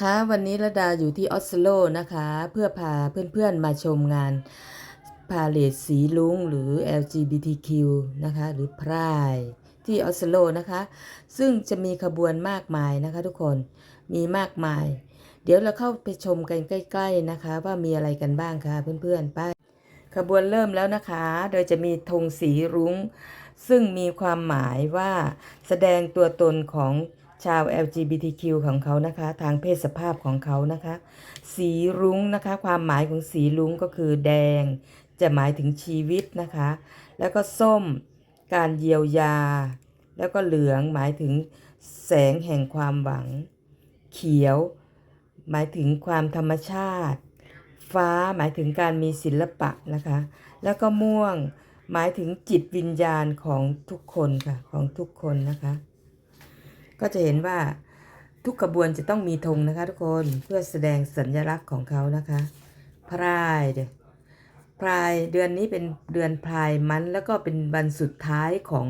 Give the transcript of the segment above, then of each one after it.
ค่ะวันนี้ระดาอยู่ที่ออสโลนะคะ เพื่อพาเพื่อนๆมาชมงานพาเลทสีลุงหรือ LGBTQ นะคะ หรือพรายที่ออสโลนะคะ ซึ่งจะมีขบวนมากมายนะคะทุกคนมีมากมาย เดี๋ยวเราเข้าไปชมกันใกล้ ๆนะคะ ว่ามีอะไรกันบ้างคะเพื่อนๆไปขบวนเริ่มแล้วนะคะ โดยจะมีธงสีรุ้ง ซึ่งมีความหมายว่าแสดงตัวตนของ ชาว LGBTQ ของเขานะคะ ทางเพศสภาพของเขานะคะ สีรุ้งนะคะ ความหมายของสีรุ้งก็คือแดง จะหมายถึงชีวิตนะคะ แล้วก็ส้มการเยียวยา แล้วก็เหลืองหมายถึงแสงแห่งความหวัง เขียว หมายถึงความธรรมชาติ ฟ้าหมายถึงการมีศิลปะนะคะ แล้วก็ม่วงหมายถึงจิตวิญญาณของทุกคนค่ะ ของทุกคนนะคะ ก็จะเห็นว่าทุกขบวนจะต้องมีธงนะคะ ทุกคนเพื่อแสดงสัญลักษณ์ของเขานะคะพรายเดพรายเดือนนี้เป็นเดือนพรายมันแล้วก็เป็นวันสุดท้ายของ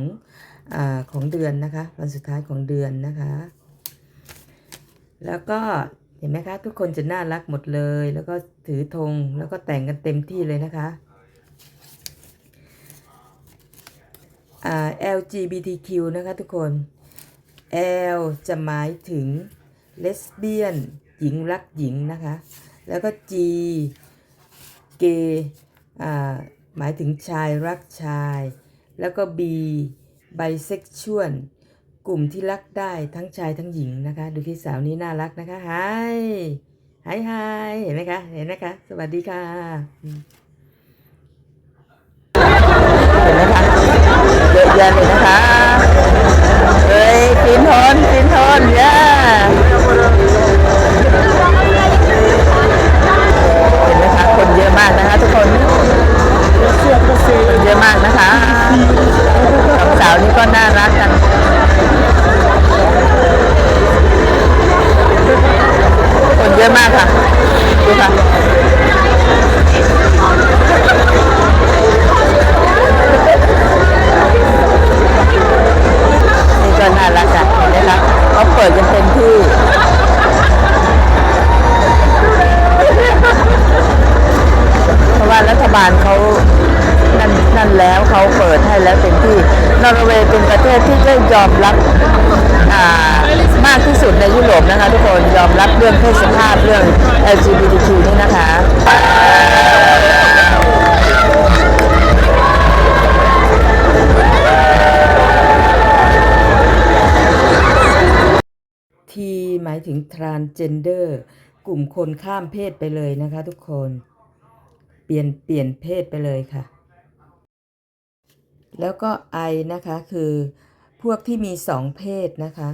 อของเดือนนะคะ วันสุดท้ายของเดือนนะคะ แล้วก็เห็นไหมคะ ทุกคนจะน่ารักหมดเลย แล้วก็ถือธงแล้วก็แต่งกันเต็มที่เลยนะคะ LGBTQ นะคะทุกคน L จะหมายถึงเลสเบี้ยน หญิงรักหญิงนะคะ แล้วก็ G เกย์อ่าหมายถึงชายรักชาย แล้วก็ B ไบเซ็กชวลกลุ่มที่รักได้ทั้งชายทั้งหญิงนะคะ ดูพี่สาวนี้น่ารักนะคะไฮไฮไฮเห็นไหมคะเห็นไหมคะ สวัสดีค่ะเห็นไหมคะเยอะแยะเลยนะคะ เฮ้ยฟินทนฟินทนย่าเห็นไหมคะคนเยอะมากนะคะทุกคน นั่นแล้วเขาเปิดให้แล้วเต็มที่นอร์เวย์เป็นประเทศที่ได้ยอมรับมากที่สุดในยุโรปนะคะ ทุกคนยอมรับเรื่องเพศสภาพเรื่อง LGBTQ นี่นะคะทีหมายถึง transgender กลุ่มคนข้ามเพศไปเลยนะคะทุกคน เปลี่ยนเปลี่ยนเพศไปเลยค่ะ แล้วก็ I นะคะคือพวกที่มีสองเพศนะคะ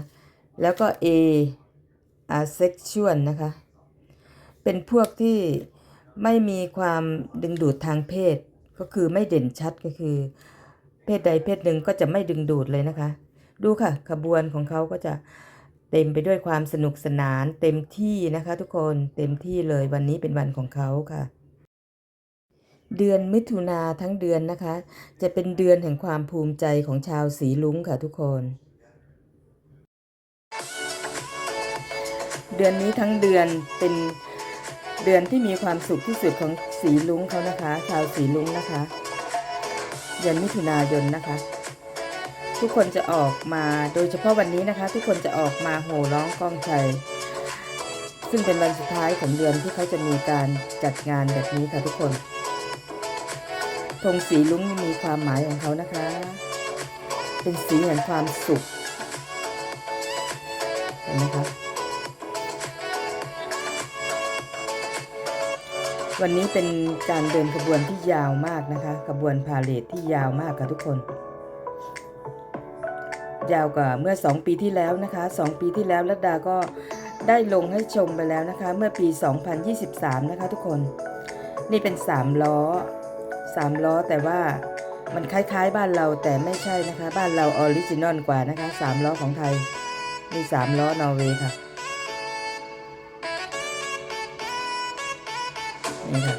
แล้วก็ A asexual นะคะ เป็นพวกที่ไม่มีความดึงดูดทางเพศ ก็คือไม่เด่นชัดก็คือ เพศใดเพศหนึ่งก็จะไม่ดึงดูดเลยนะคะ ดูค่ะ ขบวนของเขาก็จะเต็มไปด้วยความสนุกสนาน เต็มที่นะคะ ทุกคนเต็มที่เลยวันนี้เป็นวันของเขาค่ะ เดือนมิถุนาทั้งเดือนนะคะ จะเป็นเดือนแห่งความภูมิใจของชาวสีลุงค่ะทุกคน เดือนนี้ทั้งเดือนเป็นเดือนที่มีความสุขที่สุดของสีลุงเขานะคะ ชาวสีลุงนะคะ เดือนมิถุนายนนะคะ ทุกคนจะออกมาโดยเฉพาะวันนี้นะคะ ทุกคนจะออกมาโห่ร้องก้องชัยซึ่งเป็นวันสุดท้ายของเดือนที่เขาจะมีการจัดงานแบบนี้ค่ะทุกคน ธงสีลุ้งมีความหมายของเขานะคะ เป็นสีแห่งความสุข เห็นไหมคะวันนี้เป็นการเดินขบวนที่ยาวมากนะคะขบวนพาเลทที่ยาวมากค่ะทุกคน ยาวกว่าเมื่อ 2 ปีที่แล้วนะคะ 2 ปีที่แล้วรัตดาก็ได้ลงให้ชมไปแล้วนะคะ เมื่อปี 2023 นะคะทุกคน นี่เป็น 3 ล้อ 3 ล้อแต่ว่ามันคล้ายๆบ้านเราแต่ไม่ใช่นะคะ บ้านเราออริจินอลกว่านะคะ 3 ล้อของไทยนี่3ล้อนอร์เวย์ค่ะ นี่ค่ะ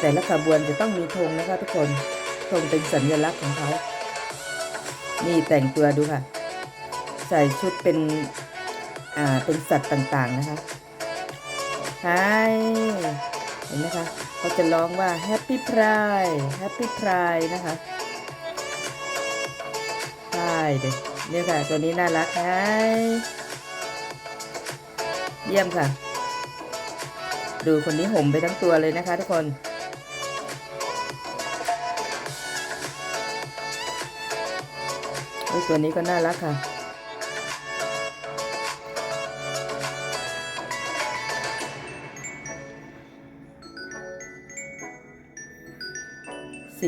แต่ละขบวนจะต้องมีธงนะคะทุกคนธงเป็นสัญลักษณ์ของเขา นี่แต่งตัวดูค่ะ ใส่ชุดเป็น อ่า เป็นสัตว์ต่างๆนะคะ ไฮเห็นไหมคะเขาจะร้องว่า Happy Pride Happy Pride นะคะใช่เด็เนี่ยค่ะ ตัวนี้น่ารักไฮเยี่ยมค่ะ ดูคนนี้ห่มไปทั้งตัวเลยนะคะทุกคนโอ้ยตัวนี้ก็น่ารักค่ะ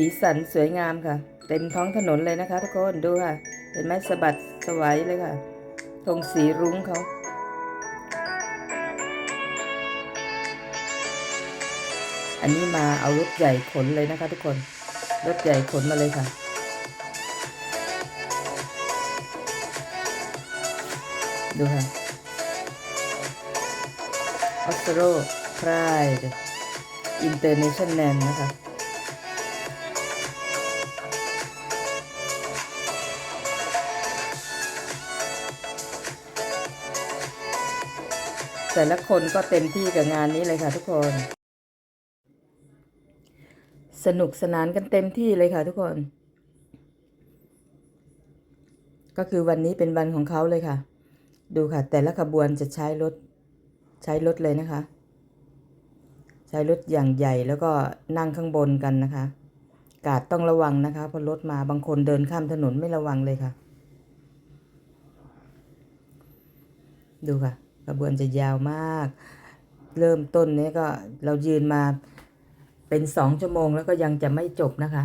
สีสันสวยงามค่ะ เต็มท้องถนนเลยนะคะทุกคนดูค่ะ เห็นไหมสะบัดสวัยเลยค่ะธงสีรุ้งเขาอันนี้มาเอารถใหญ่ขนเลยนะคะทุกคน รถใหญ่ขนมาเลยค่ะดูค่ะออสโรไพรายอินเตอร์เนชั่นแนลนะคะ แต่ละคนก็เต็มที่กับงานนี้เลยค่ะทุกคน สนุกสนานกันเต็มที่เลยค่ะทุกคน ก็คือวันนี้เป็นวันของเขาเลยค่ะ ดูค่ะ แต่ละขบวนจะใช้รถใช้รถเลยนะคะ ใช้รถอย่างใหญ่แล้วก็นั่งข้างบนกันนะคะ กาดต้องระวังนะคะเพราะรถมาบางคนเดินข้ามถนนไม่ระวังเลยค่ะ ดูค่ะ ขบวนจะยาวมาก เริ่มต้นเนี้ก็เรายืนมาเป็นสองชั่วโมงแล้วก็ยังจะไม่จบนะคะ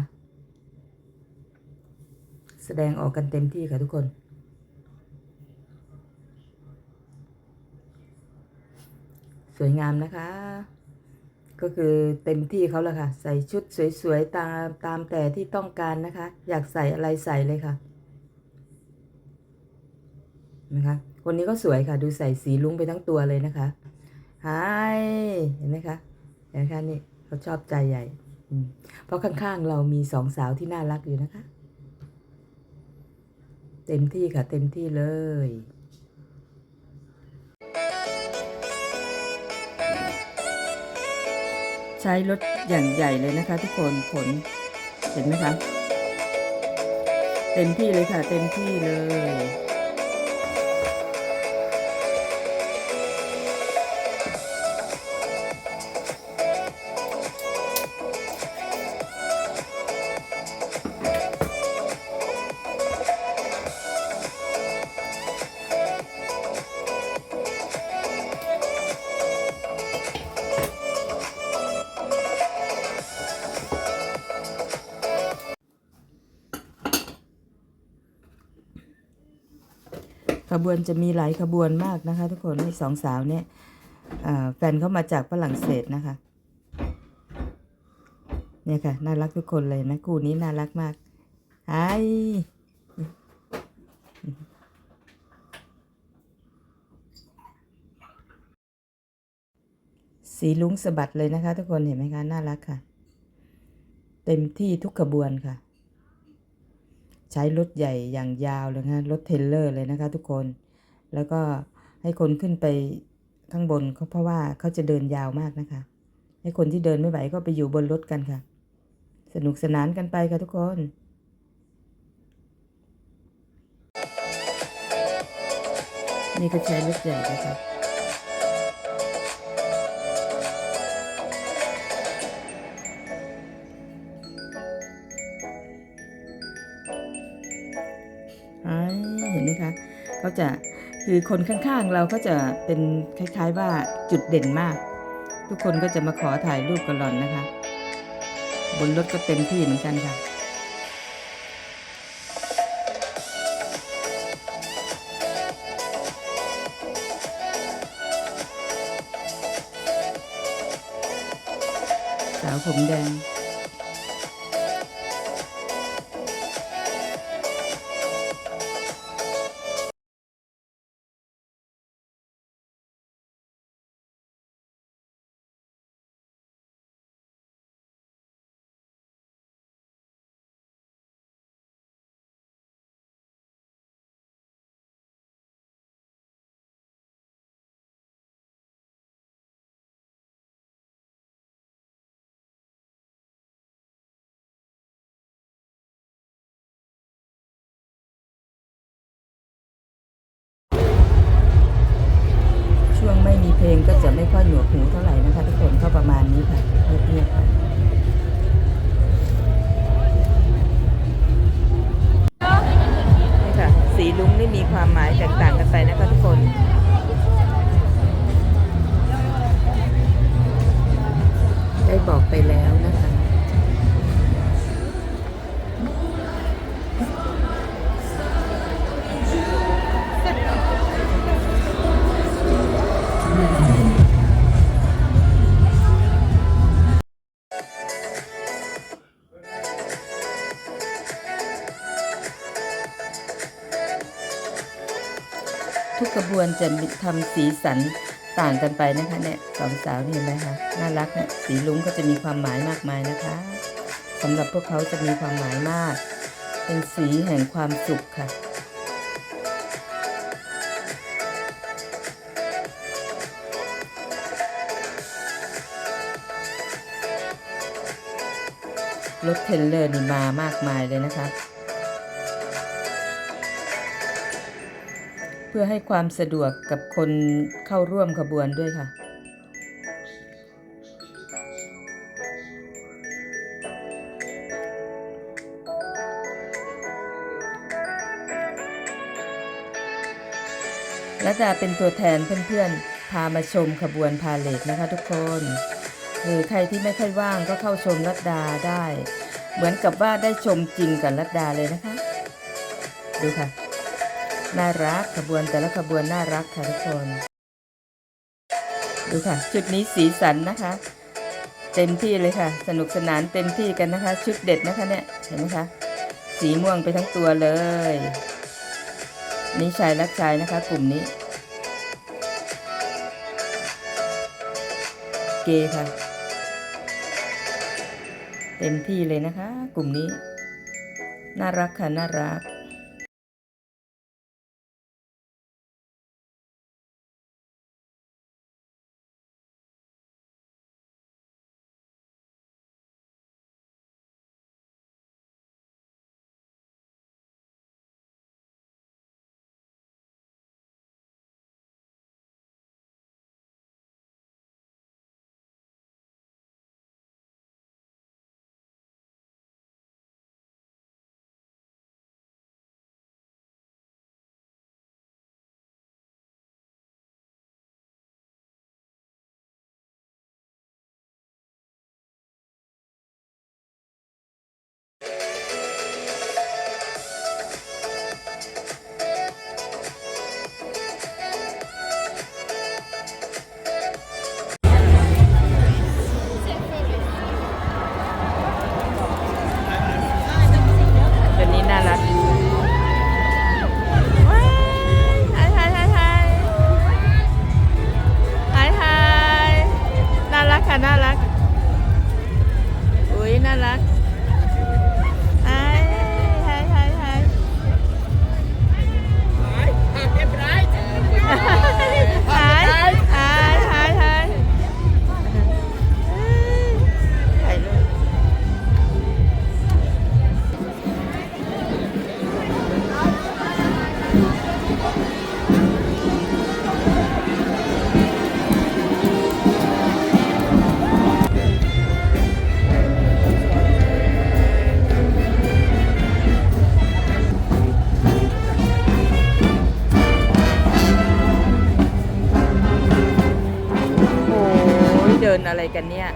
แสดงออกกันเต็มที่ค่ะทุกคน สวยงามนะคะ ก็คือเต็มที่เขาแล้วค่ะ ใส่ชุดสวยๆ ตามตามแต่ที่ต้องการนะคะ อยากใส่อะไรใส่เลยค่ะนะคะ คนนี้ก็สวยค่ะ ดูใส่สีลุ้งไปทั้งตัวเลยนะคะไฮเห็นไหมคะเห็นไหมคะนี่เขาชอบใจใหญ่เพราะข้างๆเรามีสองสาวที่น่ารักอยู่นะคะ เต็มที่ค่ะ เต็มที่เลยใช้รถอย่างใหญ่เลยนะคะ ทุกคนขนเห็นไหมคะ เต็มที่เลยค่ะ เต็มที่เลย บวนจะมีหลายขบวนมากนะคะ ทุกคนให้สองสาวเนี่ยแฟนเขามาจากฝรั่งเศสนะคะ เนี่ยค่ะ น่ารักทุกคนเลยนะคู่นี้น่ารักมากไอสีลุ้งสะบัดเลยนะคะ ทุกคนเห็นไหมคะ น่ารักค่ะ เต็มที่ทุกขบวนค่ะ ใช้รถใหญ่อย่างยาวเลยนะรถเทรลเลอร์เลยนะคะ ทุกคน แล้วก็ให้คนขึ้นไปข้างบนเขาเพราะว่าเขาจะเดินยาวมากนะคะ ให้คนที่เดินไม่ไหวก็ไปอยู่บนรถกันค่ะ สนุกสนานกันไปค่ะทุกคนนี่ก็ใช้รถใหญ่นะคะ คะเขาจะคือคนข้างๆเราก็จะเป็นคล้ายๆว่าจุดเด่นมาก ทุกคนก็จะมาขอถ่ายรูปกับหล่อนนะคะ บนรถก็เต็มที่เหมือนกันค่ะสาวผมแดง อยหนวกหูเท่าไหร่นะคะทุกคนก็ประมาณนี้ค่ะเงียบๆค่ะนี่ค่ะ สีลุ้งนี่มีความหมายแตกต่างกันไปนะคะทุกคนได้บอกไปแล้ว ทุกกระบวนจะมีทำสีสันต่างกันไปนะคะเนี่ยสองสาวนี่เห็นไหมคะน่ารักเนี่ยสีลุ้งก็จะมีความหมายมากมายนะคะสำหรับพวกเขาจะมีความหมายมาก เป็นสีแห่งความสุขค่ะรถเทรลเลอร์นี่มามากมายเลยนะคะ พื่อให้ความสะดวกกับคนเข้าร่วมขบวนด้วยค่ะ และดาเป็นตัวแทนเพื่อนๆ พามาชมขบวนพาเลทนะคะทุกคนหรือใครที่ไม่ค่อยว่างก็เข้าชมรัดดาได้ เหมือนกับว่าได้ชมจริงกับรัดดาเลยนะคะ ดูค่ะ น่ารักขบวนแต่ละขบวนน่ารักค่ะทุกคน ดูค่ะ ชุดนี้สีสันนะคะ เต็มที่เลยค่ะ สนุกสนานเต็มที่กันนะคะ ชุดเด็ดนะคะเนี่ยเห็นไหมคะสีม่วงไปทั้งตัวเลย นี่ชายรักชายนะคะ กลุ่มนี้ เกย์ค่ะ เต็มที่เลยนะคะ กลุ่มนี้ น่ารักค่ะ น่ารัก ค่ะน่ารักอุ้ยน่ารัก กันเนี่ย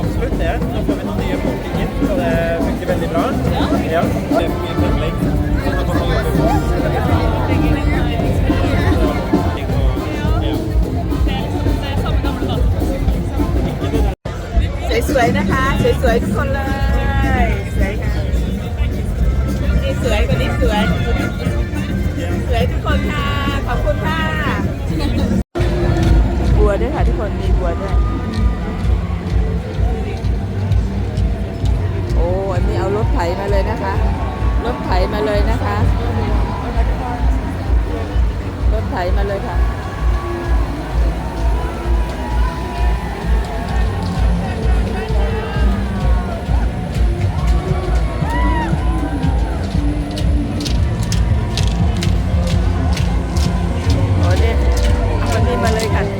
absolutt det. Nå får vi noen nye folk inn, og det funker veldig bra. Ja, det är min upplägg. Sen har man jobbat på. Ja. Det er liksom det er samme gamle data. สวยๆนะคะสวยๆทุกคนเลยสวยค่ะนี่สวยคนนี้สวยสวยทุกคนค่ะ ขอบคุณค่ะบัว ด้วยค่ะทุกคนมีบัวด้วย โอ้อันนี้เอารถไถมาเลยนะคะ รถไถมาเลยนะคะ รถไถมาเลยค่ะโอ้นี่วันนี้มาเลยค่ะ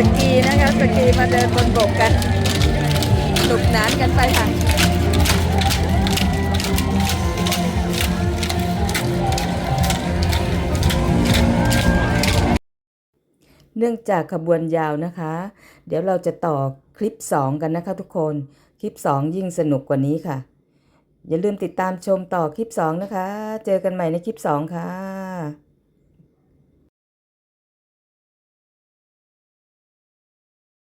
สกีนะคะสกีมาเดินบนบกกันสนุกนานกันไปค่ะเนื่องจากขบวนยาวนะคะ เดี๋ยวเราจะต่อคลิป 2 กันนะคะทุกคน คลิป 2 ยิ่งสนุกกว่านี้ค่ะ อย่าลืมติดตามชมต่อคลิป 2 นะคะ เจอกันใหม่ในคลิป 2 ค่ะ